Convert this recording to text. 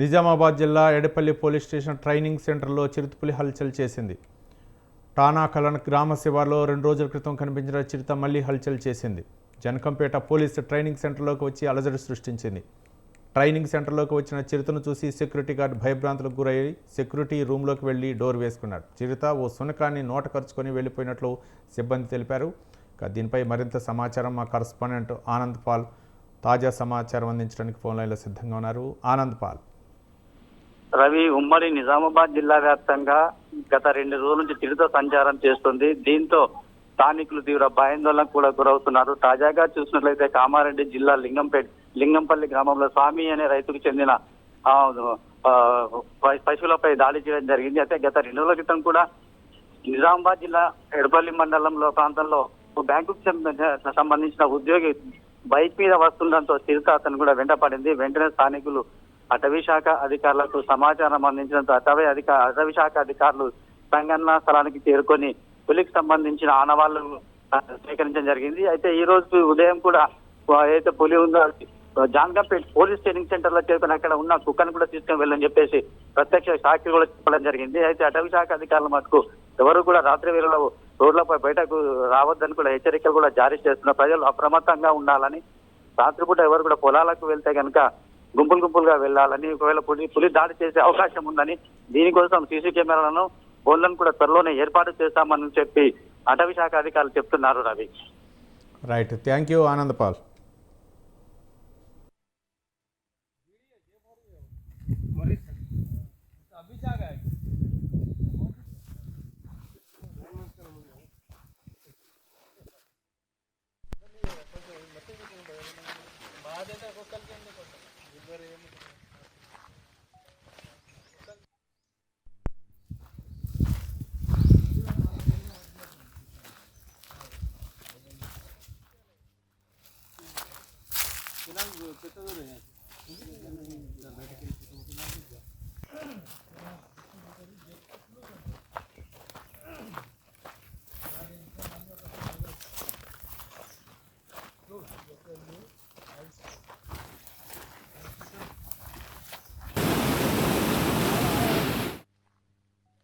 నిజామాబాద్ జిల్లా Edapalli police station training సెంటర్లో చిరుతపులి హల్చల్ చేసింది. టానా కలన్ గ్రామ శివార్లో రెండు రోజుల క్రితం కనిపించిన చిరుత మళ్ళీ హల్చల్ చేసింది. జనకంపేట పోలీస్ ట్రైనింగ్ సెంటర్లోకి వచ్చి అలజడి సృష్టించింది. ట్రైనింగ్ సెంటర్లోకి వచ్చిన చిరుతను చూసి సెక్యూరిటీ గార్డ్ భయభ్రాంతులకు గురయ్యి సెక్యూరిటీ రూమ్లోకి వెళ్ళి డోర్ వేసుకున్నాడు. చిరుత ఓ సునకాన్ని నోట ఖర్చుకొని వెళ్ళిపోయినట్లు సిబ్బంది తెలిపారు. దీనిపై మరింత సమాచారం మా కరస్పాండెంట్ ఆనంద్ పాల్ తాజా సమాచారం అందించడానికి ఫోన్ లైన్లో సిద్ధంగా ఉన్నారు. ఆనంద్ పాల్. రవి ఉమ్మడి నిజామాబాద్ జిల్లా వ్యాప్తంగా గత రెండు రోజుల నుంచి తిరుత సంచారం చేస్తుంది. దీంతో స్థానికులు తీవ్ర భయాందోళన కూడా గురవుతున్నారు. తాజాగా చూసినట్లయితే కామారెడ్డి జిల్లా లింగంపేట లింగంపల్లి గ్రామంలో స్వామి అనే రైతుకు చెందిన పశువులపై దాడి చేయడం జరిగింది. అయితే గత రెండు రోజుల క్రితం కూడా నిజామాబాద్ జిల్లా ఎడపల్లి మండలంలో ప్రాంతంలో బ్యాంకుకు సంబంధించిన ఉద్యోగి బైక్ మీద వస్తుండటంతో చిరుత అతను కూడా వెంట పడింది వెంటనే స్థానికులు అటవీ శాఖ అధికారులకు సమాచారం అందించడంతో అటవీ అధికార అటవీ శాఖ అధికారులు సంఘటనా స్థలానికి చేరుకొని పులికి సంబంధించిన ఆనవాళ్ళు సేకరించడం జరిగింది. అయితే ఈ రోజు ఉదయం కూడా ఏదైతే పులి ఉందో జాన్గంపేట్ పోలీస్ ట్రైనింగ్ సెంటర్లో చేరుకుని అక్కడ ఉన్న కుక్కను కూడా తీసుకుని వెళ్ళని చెప్పేసి ప్రత్యక్ష సాక్షి కూడా చెప్పడం జరిగింది. అయితే అటవీ శాఖ అధికారుల మటుకు ఎవరు కూడా రాత్రి వేళలో రోడ్లపై బయటకు రావద్దని కూడా హెచ్చరికలు కూడా జారీ చేస్తున్న ప్రజలు అప్రమత్తంగా ఉండాలని రాత్రిపూట ఎవరు కూడా పొలాలకు వెళ్తే కనుక గుంపులు గుంపులుగా వెళ్ళాలని ఒకవేళ పులి పులి దాడి చేసే అవకాశం ఉందని దీనికోసం సీసీ కెమెరాలను ఫోన్లను కూడా త్వరలోనే ఏర్పాటు చేస్తామని చెప్పి అటవీ శాఖ అధికారులు చెప్తున్నారు Ravi. Right thank you Anand Paul Gracias.